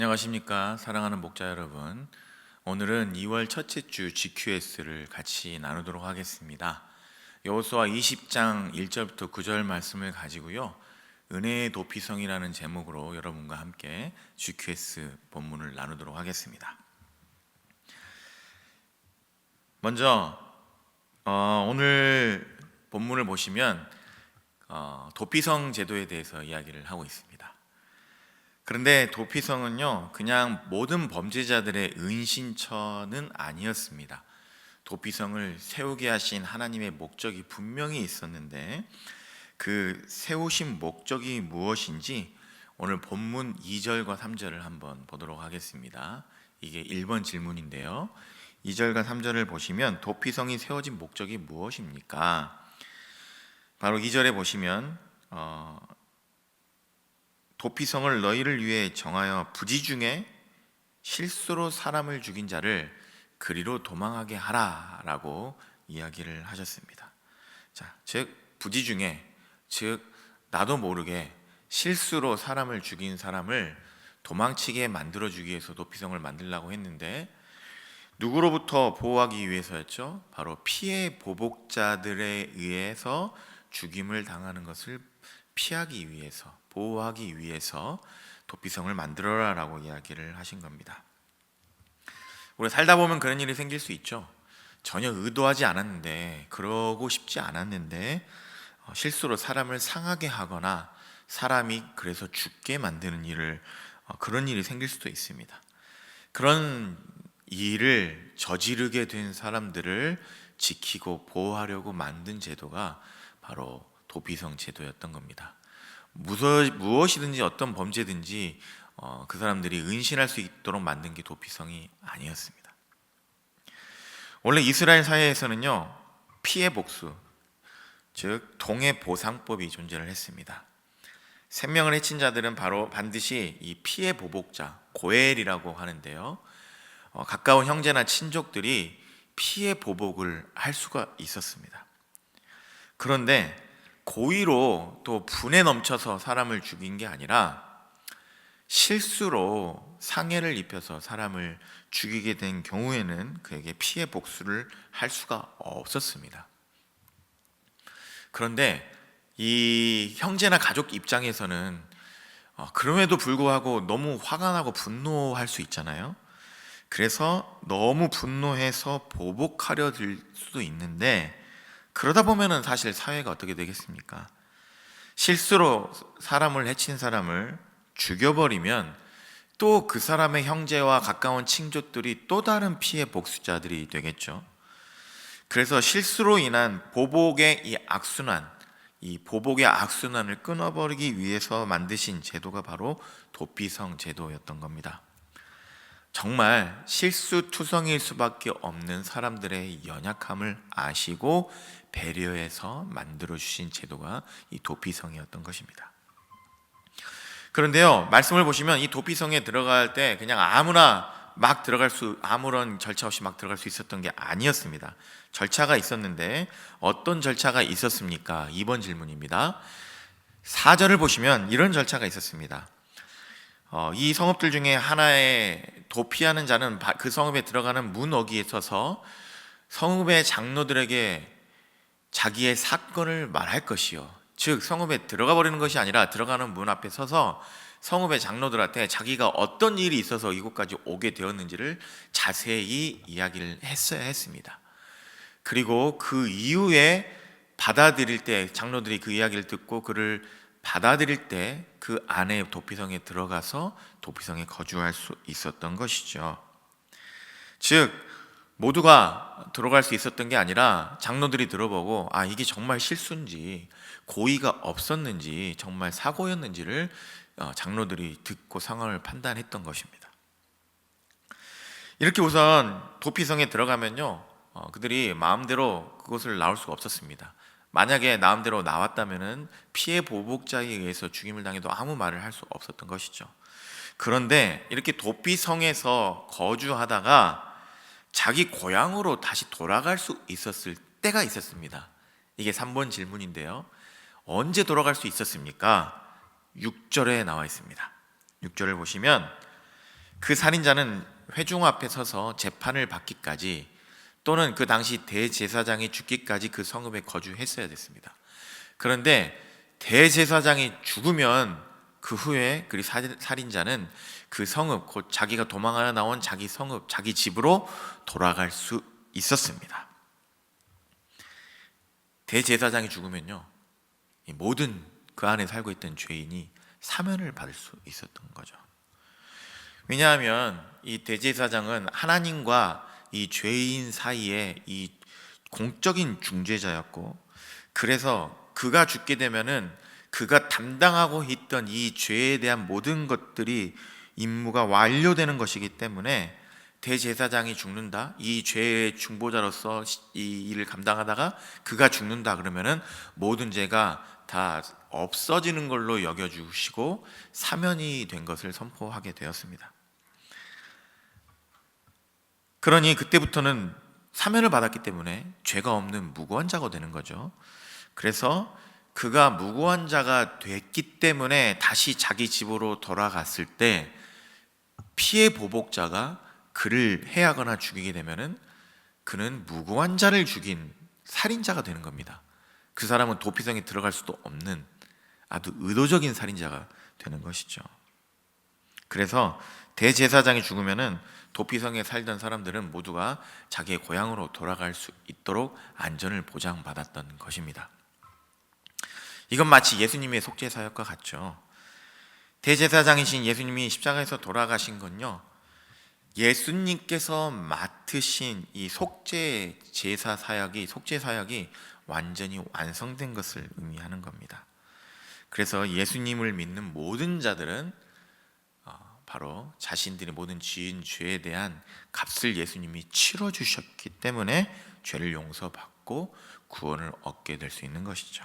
안녕하십니까? 사랑하는 목자 여러분. 오늘은 2월 첫째 주 GQS를 같이 나누도록 하겠습니다. 여호수아 20장 1절부터 9절 말씀을 가지고요. 은혜의 도피성이라는 제목으로 여러분과 함께 GQS 본문을 나누도록 하겠습니다. 먼저 어, 오늘 본문을 보시면 어, 도피성 제도에 대해서 이야기를 하고 있습니다 그런데 도피성은요, 그냥 모든 범죄자들의 은신처는 아니었습니다. 도피성을 세우게 하신 하나님의 목적이 분명히 있었는데 그 세우신 목적이 무엇인지 오늘 본문 2절과 3절을 한번 보도록 하겠습니다. 이게 1번 질문인데요. 2절과 3절을 보시면 도피성이 세워진 목적이 무엇입니까? 바로 2절에 보시면 어, 도피성을 너희를 위해 정하여 부지 중에 실수로 사람을 죽인 자를 그리로 도망하게 하라라고 이야기를 하셨습니다. 자, 즉 부지 중에 즉 나도 모르게 실수로 사람을 죽인 사람을 도망치게 만들어 주기 위해서 도피성을 만들라고 했는데 누구로부터 보호하기 위해서였죠? 바로 피해 보복자들에 의해서 죽임을 당하는 것을 피하기 위해서 보호하기 위해서 도피성을 만들어라라고 이야기를 하신 겁니다. 우리 살다 보면 그런 일이 생길 수 있죠. 전혀 의도하지 않았는데 그러고 싶지 않았는데 어, 실수로 사람을 상하게 하거나 사람이 그래서 죽게 만드는 일을 어, 그런 일이 생길 수도 있습니다. 그런 일을 저지르게 된 사람들을 지키고 보호하려고 만든 제도가 바로 도피성 제도였던 겁니다. 무엇이든지 어떤 범죄든지 어, 그 사람들이 은신할 수 있도록 만든 게 도피성이 아니었습니다. 원래 이스라엘 사회에서는요 피해 복수, 즉 동해 보상법이 존재를 했습니다. 생명을 해친 자들은 바로 반드시 이 피해 보복자 고엘이라고 하는데요. 어, 가까운 형제나 친족들이 피해 보복을 할 수가 있었습니다. 그런데 고의로 또 분에 넘쳐서 사람을 죽인 게 아니라 실수로 상해를 입혀서 사람을 죽이게 된 경우에는 그에게 피해 복수를 할 수가 없었습니다. 그런데 이 형제나 가족 입장에서는 어, 그럼에도 불구하고 너무 화가 나고 분노할 수 있잖아요. 그래서 너무 분노해서 보복하려 들 수도 있는데 그러다 보면은 사실 사회가 어떻게 되겠습니까? 실수로 사람을 해친 사람을 죽여버리면 또 그 사람의 형제와 가까운 친족들이 또 다른 피해 복수자들이 되겠죠. 그래서 실수로 인한 보복의 이 악순환, 이 보복의 악순환을 끊어버리기 위해서 만드신 제도가 바로 도피성 제도였던 겁니다. 정말 실수투성일 수밖에 없는 사람들의 연약함을 아시고 배려해서 만들어 주신 제도가 이 도피성이었던 것입니다. 그런데요, 말씀을 보시면 이 도피성에 들어갈 때 그냥 아무나 막 들어갈 수 아무런 절차 없이 막 들어갈 수 있었던 게 아니었습니다. 절차가 있었는데 어떤 절차가 있었습니까? 2번 질문입니다. 4절을 보시면 이런 절차가 있었습니다. 어, 이 성읍들 중에 하나에 도피하는 자는 그 성읍에 들어가는 문 어기에 서서 성읍의 장로들에게 자기의 사건을 말할 것이요. 즉 성읍에 들어가 버리는 것이 아니라 들어가는 문 앞에 서서 성읍의 장로들한테 자기가 어떤 일이 있어서 이곳까지 오게 되었는지를 자세히 이야기를 했어야 했습니다. 그리고 그 이후에 받아들일 때 장로들이 그 이야기를 듣고 그를 받아들일 때 그 안에 도피성에 들어가서 도피성에 거주할 수 있었던 것이죠. 즉 모두가 들어갈 수 있었던 게 아니라 장로들이 들어보고 아 이게 정말 실수인지 고의가 없었는지 정말 사고였는지를 어, 장로들이 듣고 상황을 판단했던 것입니다. 이렇게 우선 도피성에 들어가면요 어, 그들이 마음대로 그것을 나올 수가 없었습니다. 만약에 마음대로 나왔다면은 피해 보복자에 의해서 죽임을 당해도 아무 말을 할 수 없었던 것이죠. 그런데 이렇게 도피성에서 거주하다가 자기 고향으로 다시 돌아갈 수 있었을 때가 있었습니다. 이게 3번 질문인데요. 언제 돌아갈 수 있었습니까? 6절에 나와 있습니다. 6절을 보시면 그 살인자는 회중 앞에 서서 재판을 받기까지 또는 그 당시 대제사장이 죽기까지 그 성읍에 거주했어야 됐습니다. 그런데 대제사장이 죽으면 그 후에 그 살- 살인자는 그 성읍 곧 자기가 도망하여 나온 자기 성읍 자기 집으로 돌아갈 수 있었습니다. 대제사장이 죽으면요 이 모든 그 안에 살고 있던 죄인이 사면을 받을 수 있었던 거죠. 왜냐하면 이 대제사장은 하나님과 이 죄인 사이에 이 공적인 중재자였고 그래서 그가 죽게 되면은 그가 담당하고 있던 이 죄에 대한 모든 것들이 임무가 완료되는 것이기 때문에 대제사장이 죽는다. 이 죄의 중보자로서 이 일을 감당하다가 그가 죽는다 그러면은 모든 죄가 다 없어지는 걸로 여겨 주시고 사면이 된 것을 선포하게 되었습니다. 그러니 그때부터는 사면을 받았기 때문에 죄가 없는 무고한 자가 되는 거죠. 그래서 그가 무고한 자가 됐기 때문에 다시 자기 집으로 돌아갔을 때 피해 보복자가 그를 해하거나 죽이게 되면은 그는 무고한 자를 죽인 살인자가 되는 겁니다. 그 사람은 도피성에 들어갈 수도 없는 아주 의도적인 살인자가 되는 것이죠. 그래서 대제사장이 죽으면은 도피성에 살던 사람들은 모두가 자기의 고향으로 돌아갈 수 있도록 안전을 보장받았던 것입니다. 이건 마치 예수님의 속죄 사역과 같죠. 대제사장이신 예수님이 십자가에서 돌아가신 건요. 예수님께서 맡으신 이 속죄 제사 사역이 속죄 사역이 완전히 완성된 것을 의미하는 겁니다. 그래서 예수님을 믿는 모든 자들은 어, 바로 자신들의 모든 지은 죄에 대한 값을 예수님이 치러 주셨기 때문에 죄를 용서받고 구원을 얻게 될 수 있는 것이죠.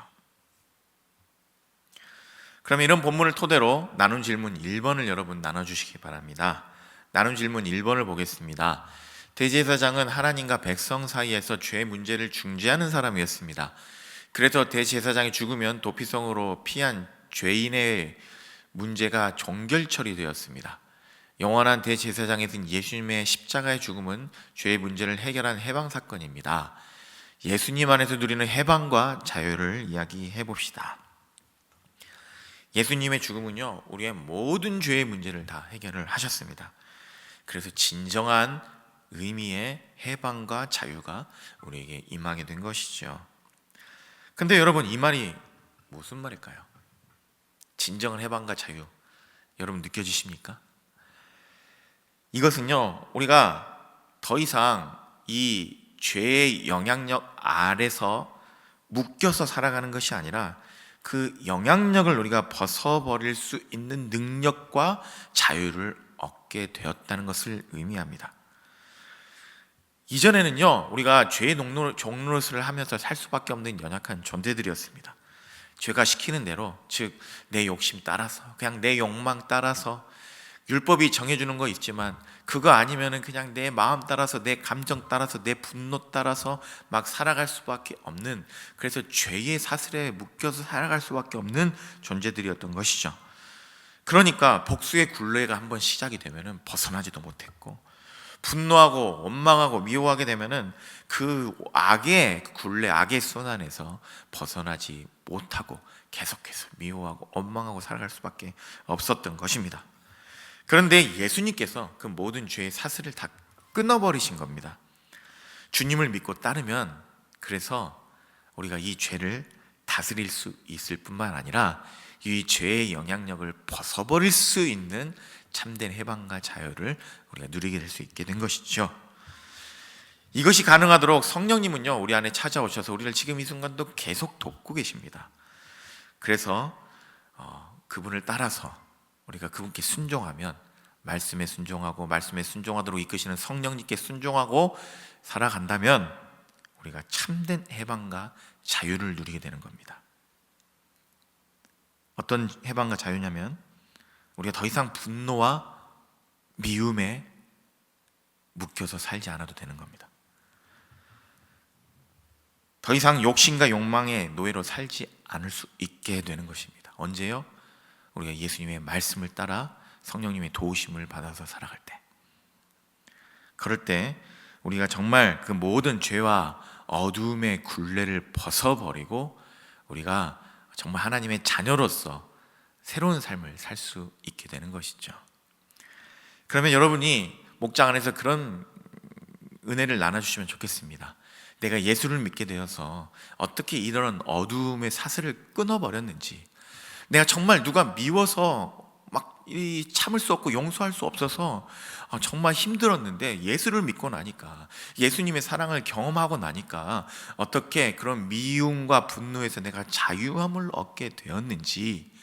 그럼 이런 본문을 토대로 나눈 질문 1번을 여러분 나눠 주시기 바랍니다. 나눈 질문 1번을 보겠습니다. 대제사장은 하나님과 백성 사이에서 죄 문제를 중재하는 사람이었습니다. 그래서 대제사장이 죽으면 도피성으로 피한 죄인의 문제가 종결 처리되었습니다. 영원한 대제사장이신 예수님의 십자가의 죽음은 죄의 문제를 해결한 해방 사건입니다. 예수님 안에서 누리는 해방과 자유를 이야기해 봅시다. 예수님의 죽음은요, 우리의 모든 죄의 문제를 다 해결을 하셨습니다. 그래서 진정한 의미의 해방과 자유가 우리에게 임하게 된 것이죠. 근데 여러분, 이 말이 무슨 말일까요? 진정한 해방과 자유. 여러분 느껴지십니까? 이것은요, 우리가 더 이상 이 죄의 영향력 아래서 묶여서 살아가는 것이 아니라 그 영향력을 우리가 벗어버릴 수 있는 능력과 자유를 얻게 되었다는 것을 의미합니다. 이전에는요, 우리가 죄의 농로, 종로릇을 하면서 살 수밖에 없는 연약한 존재들이었습니다. 죄가 시키는 대로, 즉, 내 욕심 따라서, 그냥 내 욕망 따라서, 율법이 정해주는 거 있지만, 그거 아니면은 그냥 내 마음 따라서, 내 감정 따라서, 내 분노 따라서 막 살아갈 수밖에 없는, 그래서 죄의 사슬에 묶여서 살아갈 수밖에 없는 존재들이었던 것이죠. 그러니까 복수의 굴레가 한번 시작이 되면은 벗어나지도 못했고, 분노하고 원망하고 미워하게 되면은 그 악의 굴레, 악의 순환에서 벗어나지 못하고 계속해서 미워하고 원망하고 살아갈 수밖에 없었던 것입니다. 그런데 예수님께서 그 모든 죄의 사슬을 다 끊어버리신 겁니다. 주님을 믿고 따르면 그래서 우리가 이 죄를 다스릴 수 있을 뿐만 아니라 이 죄의 영향력을 벗어버릴 수 있는 참된 해방과 자유를 우리가 누리게 될 수 있게 된 것이죠. 이것이 가능하도록 성령님은요 우리 안에 찾아오셔서 우리를 지금 이 순간도 계속 돕고 계십니다. 그래서 어, 그분을 따라서 우리가 그분께 순종하면 말씀에 순종하고 말씀에 순종하도록 이끄시는 성령님께 순종하고 살아간다면 우리가 참된 해방과 자유를 누리게 되는 겁니다. 어떤 해방과 자유냐면 우리가 더 이상 분노와 미움에 묶여서 살지 않아도 되는 겁니다. 더 이상 욕심과 욕망의 노예로 살지 않을 수 있게 되는 것입니다. 언제요? 우리가 예수님의 말씀을 따라 성령님의 도우심을 받아서 살아갈 때 그럴 때 우리가 정말 그 모든 죄와 어두움의 굴레를 벗어버리고 우리가 정말 하나님의 자녀로서 새로운 삶을 살 수 있게 되는 것이죠. 그러면 여러분이 목장 안에서 그런 은혜를 나눠주시면 좋겠습니다. 내가 예수를 믿게 되어서 어떻게 이런 어두움의 사슬을 끊어버렸는지, 내가 정말 누가 미워서 막이 참을 수 없고 용서할 수 없어서 아, 정말 힘들었는데 예수를 믿고 나니까 예수님의 사랑을 경험하고 나니까 어떻게 그런 미움과 분노에서 내가 자유함을 얻게 되었는지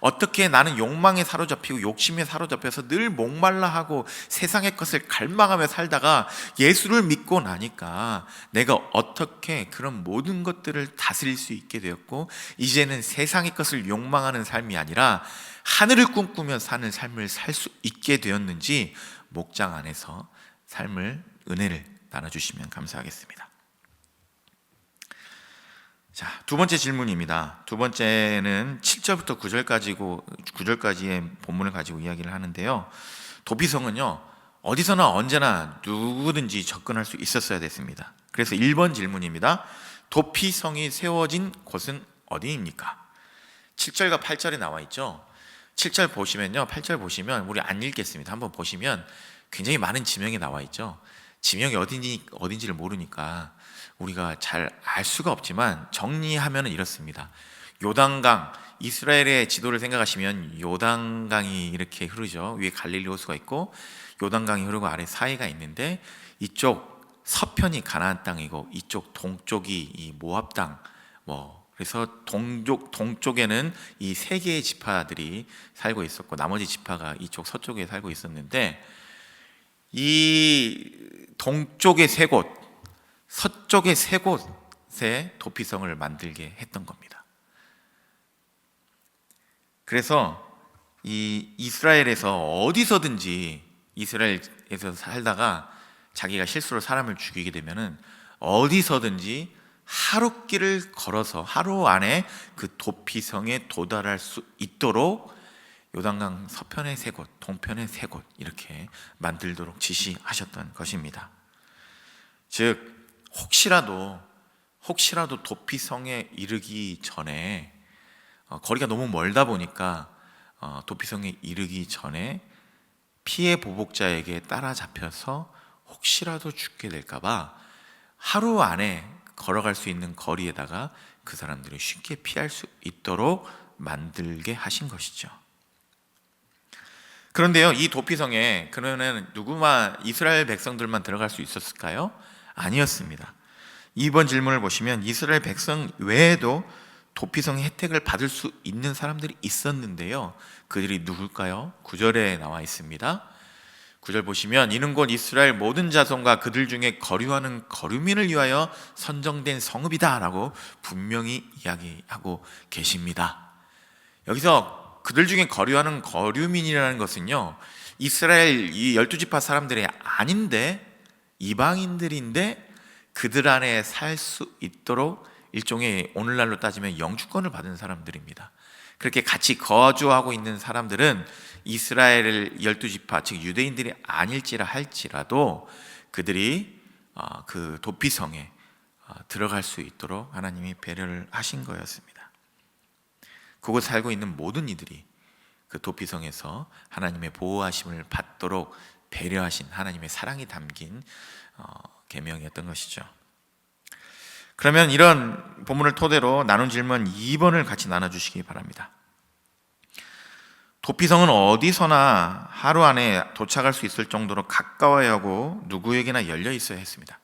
어떻게 나는 욕망에 사로잡히고 욕심에 사로잡혀서 늘 목말라 하고 세상의 것을 갈망하며 살다가 예수를 믿고 나니까 내가 어떻게 그런 모든 것들을 다스릴 수 있게 되었고 이제는 세상의 것을 욕망하는 삶이 아니라 하늘을 꿈꾸며 사는 삶을 살 수 있게 되었는지 목장 안에서 삶을 은혜를 나눠주시면 감사하겠습니다. 자, 두 번째 질문입니다. 두 번째는 7절부터 9절까지고 9절까지의 본문을 가지고 이야기를 하는데요. 도피성은요. 어디서나 언제나 누구든지 접근할 수 있었어야 됐습니다. 그래서 1번 질문입니다. 도피성이 세워진 곳은 어디입니까? 7절과 8절에 나와 있죠. 7절 보시면요. 8절 보시면 우리 안 읽겠습니다. 한번 보시면 굉장히 많은 지명이 나와 있죠. 지명이 어딘지 어딘지를 모르니까 우리가 잘 알 수가 없지만 정리하면은 이렇습니다. 요단강 이스라엘의 지도를 생각하시면 요단강이 이렇게 흐르죠. 위에 갈릴리 호수가 있고 요단강이 흐르고 아래 사이가 있는데 이쪽 서편이 가나안 땅이고 이쪽 동쪽이 이 모압 땅. 뭐 그래서 동쪽 동쪽에는 이 세 개의 지파들이 살고 있었고 나머지 지파가 이쪽 서쪽에 살고 있었는데 이 동쪽의 세 곳, 서쪽의 세 곳에 도피성을 만들게 했던 겁니다. 그래서 이 이스라엘에서 어디서든지 이스라엘에서 살다가 자기가 실수로 사람을 죽이게 되면은 어디서든지 하루 길을 걸어서 하루 안에 그 도피성에 도달할 수 있도록 요단강 서편의 세 곳, 동편의 세 곳 이렇게 만들도록 지시하셨던 것입니다. 즉 혹시라도 혹시라도 도피성에 이르기 전에 어, 거리가 너무 멀다 보니까 어, 도피성에 이르기 전에 피해 보복자에게 따라잡혀서 혹시라도 죽게 될까봐 하루 안에 걸어갈 수 있는 거리에다가 그 사람들이 쉽게 피할 수 있도록 만들게 하신 것이죠. 그런데요, 이 도피성에 그러면 누구만 이스라엘 백성들만 들어갈 수 있었을까요? 아니었습니다. 2번 질문을 보시면 이스라엘 백성 외에도 도피성의 혜택을 받을 수 있는 사람들이 있었는데요. 그들이 누굴까요? 9절에 나와 있습니다. 9절 보시면 이는 곧 이스라엘 모든 자손과 그들 중에 거류하는 거류민을 위하여 선정된 성읍이다라고 분명히 이야기하고 계십니다. 여기서 그들 중에 거류하는 거류민이라는 것은요. 이스라엘 이 열두 지파 사람들이 아닌데 이방인들인데 그들 안에 살 수 있도록 일종의 오늘날로 따지면 영주권을 받은 사람들입니다. 그렇게 같이 거주하고 있는 사람들은 이스라엘 열두 지파 즉 유대인들이 아닐지라 할지라도 그들이 어, 그 도피성에 어, 들어갈 수 있도록 하나님이 배려를 하신 거였습니다. 그곳 살고 있는 모든 이들이 그 도피성에서 하나님의 보호하심을 받도록 배려하신 하나님의 사랑이 담긴 어, 계명이었던 것이죠. 그러면 이런 본문을 토대로 나눈 질문 2번을 같이 나눠 주시기 바랍니다. 도피성은 어디서나 하루 안에 도착할 수 있을 정도로 가까워야 하고 누구에게나 열려 있어야 했습니다.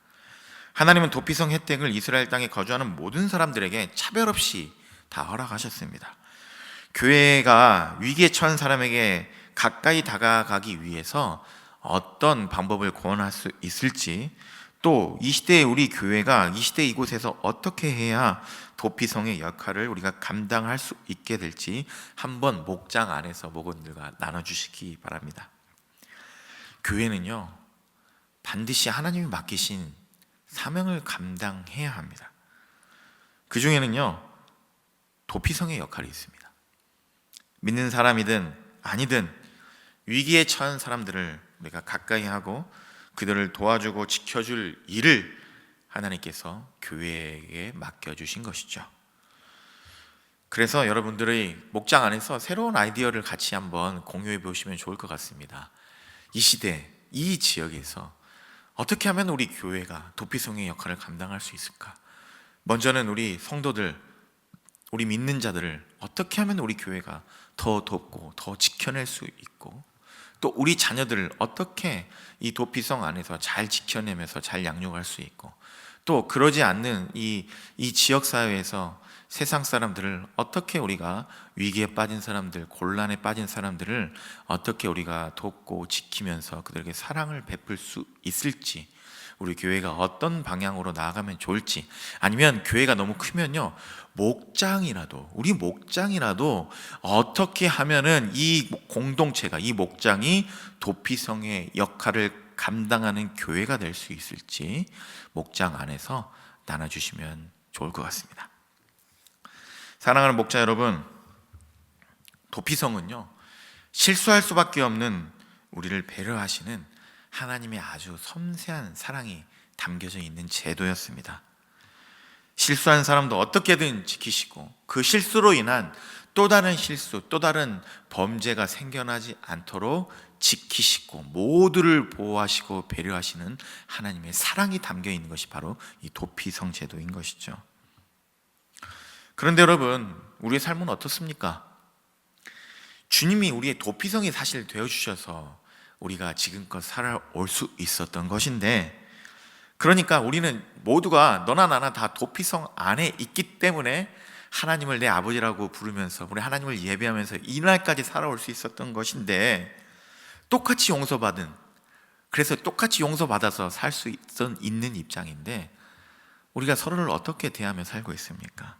하나님은 도피성 혜택을 이스라엘 땅에 거주하는 모든 사람들에게 차별 없이 다 허락하셨습니다. 교회가 위기에 처한 사람에게 가까이 다가가기 위해서 어떤 방법을 고안할 수 있을지 또 이 시대에 우리 교회가 이 시대 이곳에서 어떻게 해야 도피성의 역할을 우리가 감당할 수 있게 될지 한번 목장 안에서 목원들과 나눠주시기 바랍니다. 교회는요 반드시 하나님이 맡기신 사명을 감당해야 합니다. 그 중에는요 도피성의 역할이 있습니다. 믿는 사람이든 아니든 위기에 처한 사람들을 우리가 가까이 하고 그들을 도와주고 지켜줄 일을 하나님께서 교회에게 맡겨주신 것이죠. 그래서 여러분들의 목장 안에서 새로운 아이디어를 같이 한번 공유해 보시면 좋을 것 같습니다. 이 시대, 이 지역에서 어떻게 하면 우리 교회가 도피성의 역할을 감당할 수 있을까? 먼저는 우리 성도들, 우리 믿는 자들을 어떻게 하면 우리 교회가 더 돕고 더 지켜낼 수 있고 또 우리 자녀들을 어떻게 이 도피성 안에서 잘 지켜내면서 잘 양육할 수 있고 또 그러지 않는 이, 이 지역 사회에서 세상 사람들을 어떻게 우리가 위기에 빠진 사람들, 곤란에 빠진 사람들을 어떻게 우리가 돕고 지키면서 그들에게 사랑을 베풀 수 있을지 우리 교회가 어떤 방향으로 나아가면 좋을지 아니면 교회가 너무 크면요 목장이라도 우리 목장이라도 어떻게 하면은 이 공동체가 이 목장이 도피성의 역할을 감당하는 교회가 될 수 있을지 목장 안에서 나눠주시면 좋을 것 같습니다. 사랑하는 목자 여러분, 도피성은요 실수할 수밖에 없는 우리를 배려하시는 하나님의 아주 섬세한 사랑이 담겨져 있는 제도였습니다. 실수한 사람도 어떻게든 지키시고 그 실수로 인한 또 다른 실수, 또 다른 범죄가 생겨나지 않도록 지키시고 모두를 보호하시고 배려하시는 하나님의 사랑이 담겨 있는 것이 바로 이 도피성 제도인 것이죠. 그런데 여러분, 우리의 삶은 어떻습니까? 주님이 우리의 도피성이 사실 되어 주셔서 우리가 지금껏 살아올 수 있었던 것인데 그러니까 우리는 모두가 너나 나나 다 도피성 안에 있기 때문에 하나님을 내 아버지라고 부르면서 우리 하나님을 예배하면서 이날까지 살아올 수 있었던 것인데 똑같이 용서받은 그래서 똑같이 용서받아서 살 수 있는 입장인데 우리가 서로를 어떻게 대하며 살고 있습니까?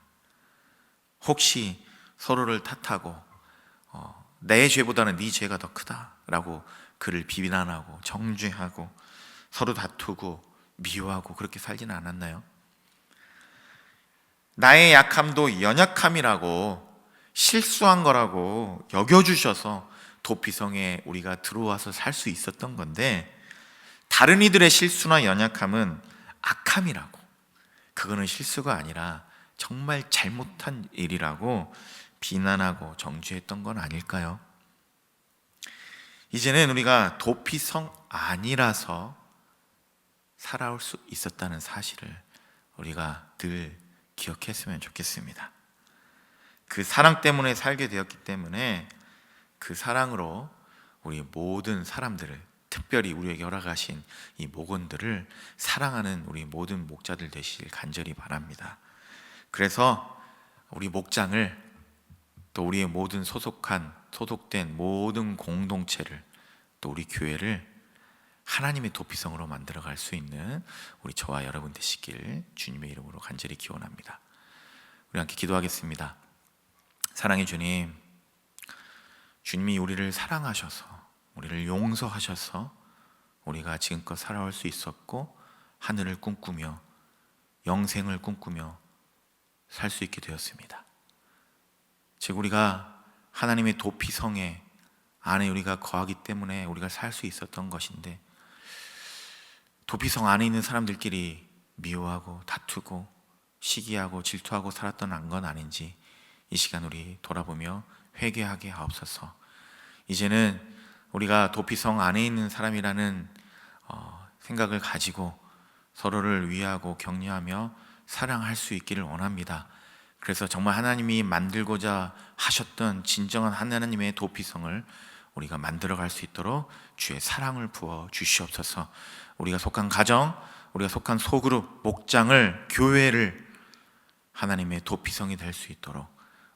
혹시 서로를 탓하고 어, 내 죄보다는 네 죄가 더 크다라고 그를 비난하고 정죄하고 서로 다투고 미워하고 그렇게 살지는 않았나요? 나의 약함도 연약함이라고 실수한 거라고 여겨주셔서 도피성에 우리가 들어와서 살 수 있었던 건데 다른 이들의 실수나 연약함은 악함이라고 그거는 실수가 아니라 정말 잘못한 일이라고 비난하고 정죄했던 건 아닐까요? 이제는 우리가 도피성 아니라서 살아올 수 있었다는 사실을 우리가 늘 기억했으면 좋겠습니다. 그 사랑 때문에 살게 되었기 때문에 그 사랑으로 우리 모든 사람들을 특별히 우리에게 허락하신 이 목원들을 사랑하는 우리 모든 목자들 되시길 간절히 바랍니다. 그래서 우리 목장을 또 우리의 모든 소속한 소속된 모든 공동체를 또 우리 교회를 하나님의 도피성으로 만들어 갈 수 있는 우리 저와 여러분 되시길 주님의 이름으로 간절히 기원합니다. 우리 함께 기도하겠습니다. 사랑의 주님, 주님이 우리를 사랑하셔서 우리를 용서하셔서 우리가 지금껏 살아올 수 있었고 하늘을 꿈꾸며 영생을 꿈꾸며 살 수 있게 되었습니다. 즉 우리가 하나님의 도피성에 안에 우리가 거하기 때문에 우리가 살 수 있었던 것인데 도피성 안에 있는 사람들끼리 미워하고 다투고 시기하고 질투하고 살았던 건 아닌지 이 시간 우리 돌아보며 회개하게 하옵소서. 이제는 우리가 도피성 안에 있는 사람이라는 어, 생각을 가지고 서로를 위하고 격려하며 사랑할 수 있기를 원합니다. 그래서 정말 하나님이 만들고자 하셨던 진정한 하나님의 도피성을 우리가 만들어 갈 수 있도록 주의 사랑을 부어 주시옵소서. 우리가 속한 가정, 우리가 속한 소그룹, 목장을, 교회를 하나님의 도피성이 될 수 있도록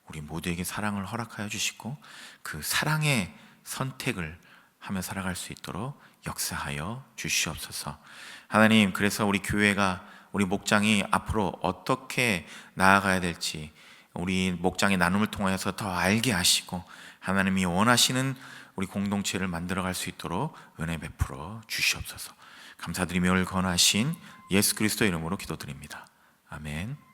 우리 모두에게 사랑을 허락하여 주시고 그 사랑의 선택을 하며 살아갈 수 있도록 역사하여 주시옵소서. 하나님, 그래서 우리 교회가 우리 목장이 앞으로 어떻게 나아가야 될지 우리 목장의 나눔을 통하여서 더 알게 하시고 하나님이 원하시는 우리 공동체를 만들어 갈 수 있도록 은혜 베풀어 주시옵소서. 감사드리며 올 권하신 예수 그리스도 이름으로 기도드립니다. 아멘.